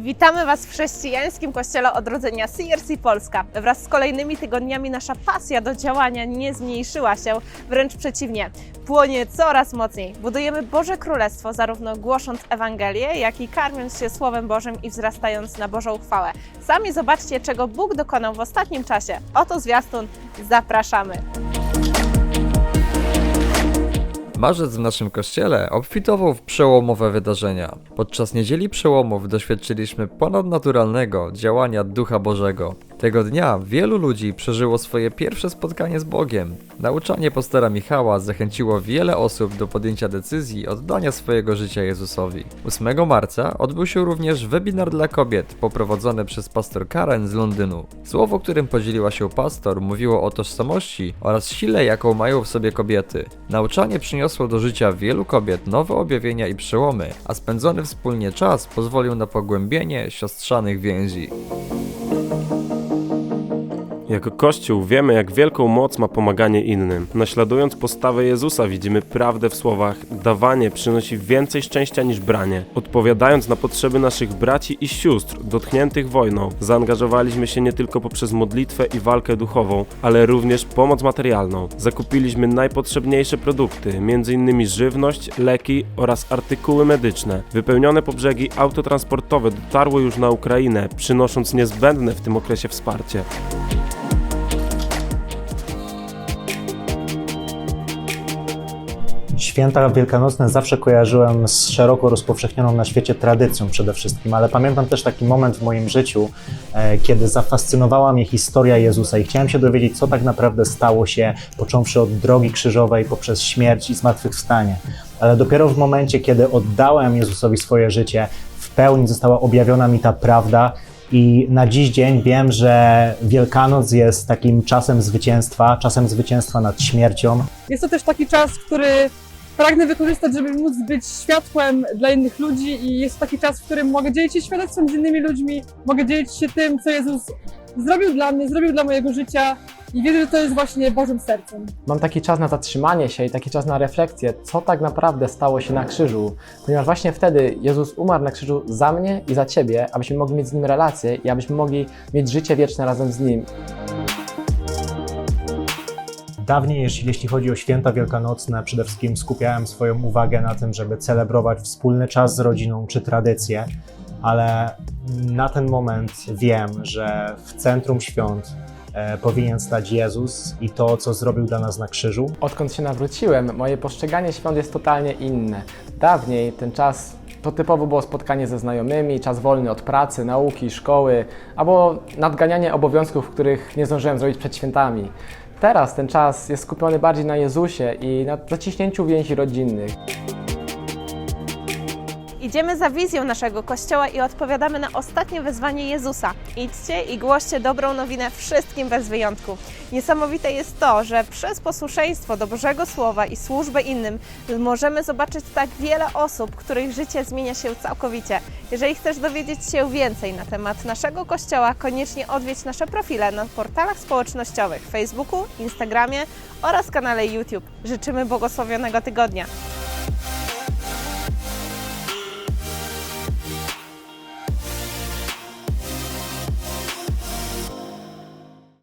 Witamy Was w chrześcijańskim Kościele Odrodzenia CRC Polska. Wraz z kolejnymi tygodniami nasza pasja do działania nie zmniejszyła się, wręcz przeciwnie, płonie coraz mocniej. Budujemy Boże Królestwo, zarówno głosząc Ewangelię, jak i karmiąc się Słowem Bożym i wzrastając na Bożą chwałę. Sami zobaczcie, czego Bóg dokonał w ostatnim czasie. Oto zwiastun, zapraszamy! Marzec w naszym kościele obfitował w przełomowe wydarzenia. Podczas niedzieli przełomów doświadczyliśmy ponadnaturalnego działania Ducha Bożego. Tego dnia wielu ludzi przeżyło swoje pierwsze spotkanie z Bogiem. Nauczanie pastora Michała zachęciło wiele osób do podjęcia decyzji oddania swojego życia Jezusowi. 8 marca odbył się również webinar dla kobiet poprowadzony przez pastor Karen z Londynu. Słowo, którym podzieliła się pastor, mówiło o tożsamości oraz sile, jaką mają w sobie kobiety. Nauczanie przyniosło do życia wielu kobiet nowe objawienia i przełomy, a spędzony wspólnie czas pozwolił na pogłębienie siostrzanych więzi. Jako Kościół wiemy, jak wielką moc ma pomaganie innym. Naśladując postawę Jezusa, widzimy prawdę w słowach: dawanie przynosi więcej szczęścia niż branie. Odpowiadając na potrzeby naszych braci i sióstr dotkniętych wojną, zaangażowaliśmy się nie tylko poprzez modlitwę i walkę duchową, ale również pomoc materialną. Zakupiliśmy najpotrzebniejsze produkty, m.in. żywność, leki oraz artykuły medyczne. Wypełnione po brzegi autotransportowe dotarły już na Ukrainę, przynosząc niezbędne w tym okresie wsparcie. Święta wielkanocne zawsze kojarzyłem z szeroko rozpowszechnioną na świecie tradycją przede wszystkim, ale pamiętam też taki moment w moim życiu, e, kiedy zafascynowała mnie historia Jezusa i chciałem się dowiedzieć, co tak naprawdę stało się, począwszy od drogi krzyżowej poprzez śmierć i zmartwychwstanie. Ale dopiero w momencie, kiedy oddałem Jezusowi swoje życie, w pełni została objawiona mi ta prawda, i na dziś dzień wiem, że Wielkanoc jest takim czasem zwycięstwa, czasem zwycięstwa nad śmiercią, Jest to też taki czas, który pragnę wykorzystać, żeby móc być światłem dla innych ludzi i jest taki czas, w którym mogę dzielić się świadectwem z innymi ludźmi, mogę dzielić się tym, co Jezus zrobił dla mnie, zrobił dla mojego życia i wierzę, że to jest właśnie Bożym sercem. Mam taki czas na zatrzymanie się i taki czas na refleksję, co tak naprawdę stało się na krzyżu, ponieważ właśnie wtedy Jezus umarł na krzyżu za mnie i za ciebie, abyśmy mogli mieć z nim relacje i abyśmy mogli mieć życie wieczne razem z nim. Dawniej, jeśli, chodzi o święta wielkanocne, przede wszystkim skupiałem swoją uwagę na tym, żeby celebrować wspólny czas z rodziną czy tradycje, ale na ten moment wiem, że w centrum świąt e, powinien stać Jezus i to, co zrobił dla nas na krzyżu. Odkąd się nawróciłem, moje postrzeganie świąt jest totalnie inne. Dawniej ten czas to typowo było spotkanie ze znajomymi, czas wolny od pracy, nauki, szkoły, albo nadganianie obowiązków, których nie zdążyłem zrobić przed świętami. Teraz ten czas jest skupiony bardziej na Jezusie i na zaciśnięciu więzi rodzinnych. Idziemy za wizją naszego Kościoła i odpowiadamy na ostatnie wezwanie Jezusa. Idźcie i głoście dobrą nowinę wszystkim bez wyjątku. Niesamowite jest to, że przez posłuszeństwo do Bożego Słowa i służbę innym możemy zobaczyć tak wiele osób, których życie zmienia się całkowicie. Jeżeli chcesz dowiedzieć się więcej na temat naszego Kościoła, koniecznie odwiedź nasze profile na portalach społecznościowych Facebooku, Instagramie oraz kanale YouTube. Życzymy błogosławionego tygodnia.